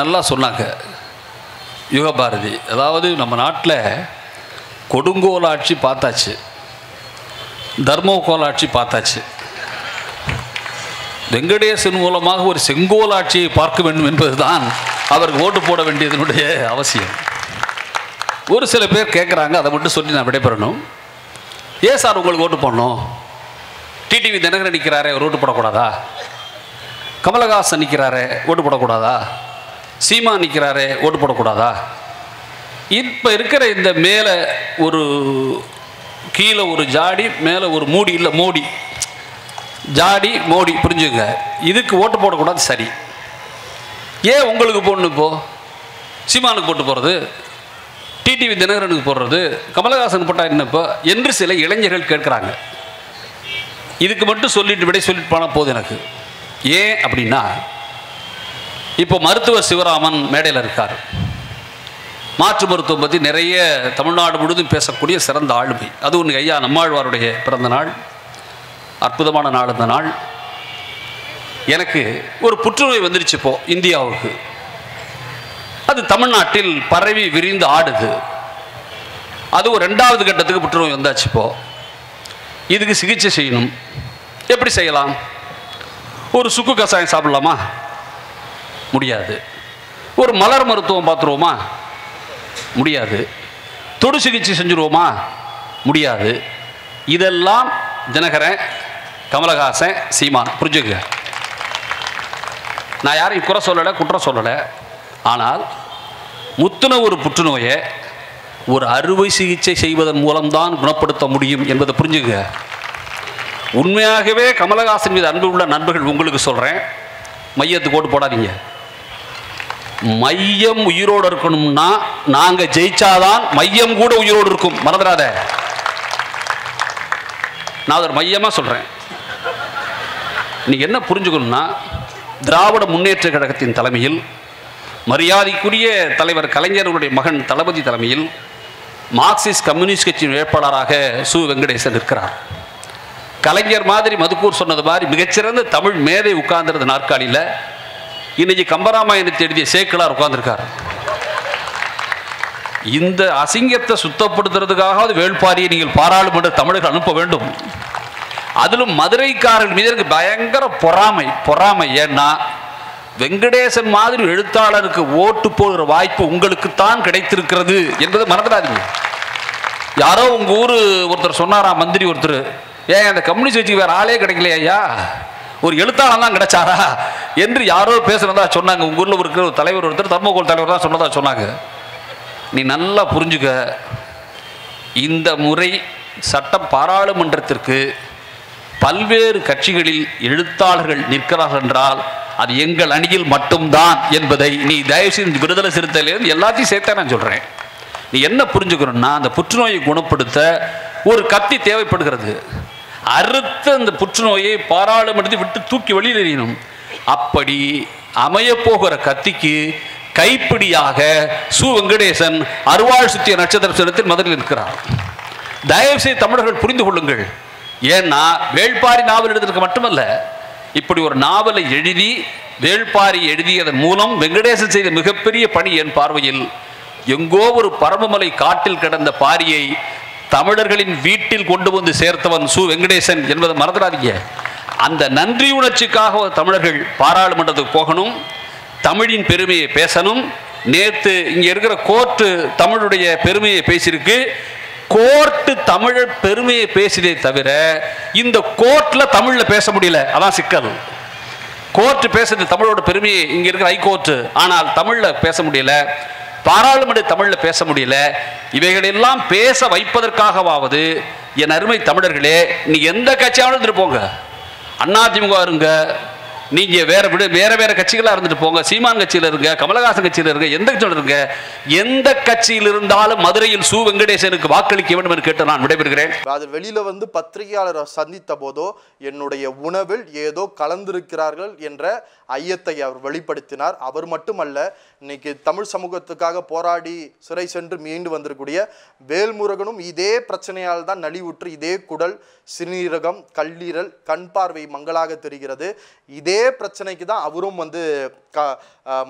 நல்லா சொன்னாங்க. யுகபாரதி. அதாவது நம்ம நாட்டில் கொடுங்கோல் ஆட்சி பார்த்தாச்சு. தர்மகோல் ஆட்சி பார்த்தாச்சு. வெங்கடேசன் மூலமாக ஒரு செங்கோல் ஆட்சியை பார்க்க வேண்டும் என்பதுதான் அவருக்கு ஓட்டு போட வேண்டியதனுடைய அவசியம். ஒரு சில பேர் கேட்குறாங்க அதை மட்டும் சொல்லி நான் விடைபெறணும். ஏன் சார் உங்களுக்கு ஓட்டு போடணும்? டிடிவி தினகரன் நிற்கிறாரே அவர் ஓட்டு போடக்கூடாதா? கமலஹாசன் நிற்கிறாரே ஓட்டு போடக்கூடாதா? சீமா நிற்கிறாரே ஓட்டு போடக்கூடாதா? இப்போ இருக்கிற இந்த மேலே ஒரு கீழே ஒரு ஜாடி மேலே ஒரு மூடி இல்லை மோடி. ஜாடி மோடி புரிஞ்சுங்க. இதுக்கு ஓட்டு போடக்கூடாது சரி. ஏன் உங்களுக்கு போடணும் இப்போ? சீமானுக்கு போட்டு போகிறது டிடிவி தினகரனுக்கு போடுறது? கமலஹாசன் போட்டா என்ன இப்போ? என்று சில இளைஞர்கள் கேட்குறாங்க. இதுக்கு மட்டும் சொல்லிட்டு விடை சொல்லிட்டு போனால் போதும் எனக்கு. ஏன் அப்படின்னா இப்போ மருத்துவர் சிவராமன் மேடையில் இருக்கார். மாற்று மருத்துவம் பற்றி நிறைய தமிழ்நாடு முழுதும் பேசக்கூடிய சிறந்த ஆளுமை. அது ஒன்று ஐயா நம்மாழ்வாருடைய பிறந்த நாள் அற்புதமான நாள் அந்த நாள். எனக்கு ஒரு புற்றுநோய் வந்துருச்சு இப்போ இந்தியாவுக்கு. அது தமிழ்நாட்டில் பரவி விரிந்து ஆடுது. அது ஒரு ரெண்டாவது கட்டத்துக்கு புற்றுநோய் வந்தாச்சு இப்போ. இதுக்கு சிகிச்சை செய்யணும். எப்படி செய்யலாம்? ஒரு சுக்கு கஷாயம் சாப்பிடலாமா? முடியாது. ஒரு மலர் மருத்துவம் பார்த்துருவோமா? முடியாது. தொடு சிகிச்சை செஞ்சுருவோமா? முடியாது. இதெல்லாம் தினகரன் கமலஹாசன் சீமான் புரிஞ்சுக்க நான் யாரையும் குறை சொல்லலை குற்றம் சொல்லலை. ஆனால் முத்துன ஒரு புற்றுநோயை ஒரு அறுவை சிகிச்சை செய்வதன் மூலம்தான் குணப்படுத்த முடியும் என்பதை புரிஞ்சுங்க உண்மையாகவே கமலஹாசன் மீது அன்பு உள்ள நண்பர்கள் உங்களுக்கு சொல்கிறேன் மையத்துக்கு ஓட்டு போடாதீங்க. மையம் உயிரோடு இருக்கணும்னா நாங்கள் ஜெயிச்சாதான் மையம் கூட உயிரோடு இருக்கும். மறந்துடாத. நான் ஒரு மையமாக சொல்கிறேன் நீங்கள் என்ன புரிஞ்சுக்கணும்னா திராவிட முன்னேற்ற கழகத்தின் தலைமையில் மரியாதைக்குரிய தலைவர் கலைஞர்களுடைய மகன் தளபதி தலைமையில் மார்க்சிஸ்ட் கம்யூனிஸ்ட் கட்சியின் வேட்பாளராக சு. வெங்கடேசன் இருக்கிறார் கலைஞர் மாதிரி மதுக்கூர் சொன்னது மாதிரி மிகச்சிறந்த தமிழ் மேதை உட்கார்ந்திருந்த நாற்காலியில் இன்னைக்கு கம்பராமாயணத்தை எழுதிய சேக்கலார் உட்கார்ந்துருக்கார். இந்த அசிங்கத்தை சுத்தப்படுத்துறதுக்காக வேள்பாரியை நீங்கள் பாராளுமன்ற தமிழர்கள் அனுப்ப வேண்டும். அதிலும் மதுரைக்காரர்கள் மீது எனக்கு பயங்கர பொறாமை பொறாமை. ஏன்னா வெங்கடேசன் மாதிரி எழுத்தாளருக்கு ஓட்டு போடுற வாய்ப்பு உங்களுக்குத்தான் கிடைத்திருக்கிறது என்பதை மறந்துடாதீங்க. யாரோ உங்க ஊர் ஒருத்தர் சொன்னாரா மந்திரி ஒருத்தர். ஏன் அந்த கம்யூனிஸ்ட் கட்சிக்கு வேற ஆளே கிடைக்கலையா ஐயா? ஒரு எழுத்தாளர் தான் கிடைச்சாரா? என்று யாரோ பேசுனதா சொன்னாங்க. உங்க ஊரில் இருக்கிற ஒரு தலைவர் ஒருத்தர் தர்மகோல் தலைவர் தான் சொன்னதா சொன்னாங்க. நீ நல்லா புரிஞ்சுக்க. இந்த முறை சட்ட பாராளுமன்றத்திற்கு பல்வேறு கட்சிகளில் எழுத்தாளர்கள் நிற்கிறார்கள் என்றால் அது எங்கள் அணியில் மட்டும்தான் என்பதை நீ தயவுசெய்து விடுதலை சிறுத்தையிலேருந்து எல்லாத்தையும் சேர்த்தே நான் சொல்கிறேன் நீ என்ன புரிஞ்சுக்கணும்னா அந்த புற்றுநோயை குணப்படுத்த ஒரு கத்தி தேவைப்படுகிறது. அறுத்த அந்த புற்றுநோயை பாராளுமன்றத்தை விட்டு தூக்கி வெளியில் எறியணும். அப்படி அமையப்போகிற கத்திக்கு கைப்பிடியாக சு. வெங்கடேசன் அருவாள் சுத்திய நட்சத்திர சிலத்தில் மதுரையில் இருக்கிறார் தயவுசெய்து தமிழர்கள் புரிந்து கொள்ளுங்கள். ஏன்னா வேள்பாரி நாவல் எழுதுறதுக்கு மட்டுமல்ல இப்படி ஒரு நாவலை எழுதி வேள்பாரி எழுதியதன் மூலம் வெங்கடேசன் செய்த மிகப்பெரிய பணி என் பார்வையில் எங்கோ ஒரு பரமமலை காட்டில் கிடந்த பாரியை தமிழர்களின் வீட்டில் கொண்டு வந்து சேர்த்தவன் சு வெங்கடேசன் என்பதை மறந்துடாதீங்க. அந்த நன்றி உணர்ச்சிக்காக தமிழர்கள் பாராளுமன்றத்துக்கு போகணும் தமிழின் பெருமையை பேசணும். நேற்று இங்கே இருக்கிற கோர்ட்டு தமிழுடைய பெருமையை பேசியிருக்கு. கோர்ட்டு தமிழர் பெருமையை பேசினே தவிர இந்த கோர்ட்டில் தமிழில் பேச முடியல. அதான் சிக்கல். கோர்ட்டு பேசுறது தமிழோட பெருமையை இங்கே இருக்கிற ஹைகோர்ட்டு ஆனால் தமிழில் பேச முடியல. பாராளுமன்ற தமிழில் பேச முடியல. இவைகளெல்லாம் பேச வைப்பதற்காகவாவது என் அருமை தமிழர்களே நீ எந்த கட்சியாவது இருப்போங்க போங்க. அதிமுக இருங்க நீங்க வேற விட வேற வேற கட்சிகளா இருந்துட்டு போங்க. சீமான் கட்சியில இருங்க கமலஹாசன் கட்சியில இருங்க எந்த கட்சியில இருங்க எந்த கட்சியில் இருந்தாலும் மதுரையில் சு வெங்கடேசனுக்கு வாக்களிக்க வேண்டும் என்று கேட்டு நான் விடைபெறுகிறேன். அது வெளியில வந்து பத்திரிகையாளரை சந்தித்த போதோ என்னுடைய உணவில் ஏதோ கலந்திருக்கிறார்கள் என்ற ஐயத்தை அவர் வெளிப்படுத்தினார். அவர் மட்டுமல்ல இன்னைக்கு தமிழ் சமூகத்துக்காக போராடி சிறை சென்று மீண்டு வந்திருக்கூடிய வேல்முருகனும் இதே பிரச்சனையால் தான் நலிவுற்று இதே குடல் சிறுநீரகம் கல்லீரல் கண் பார்வை மங்களாக தெரிகிறது. இதே பிரச்சனைக்கு தான் அவரும் வந்து க அஹ் மரு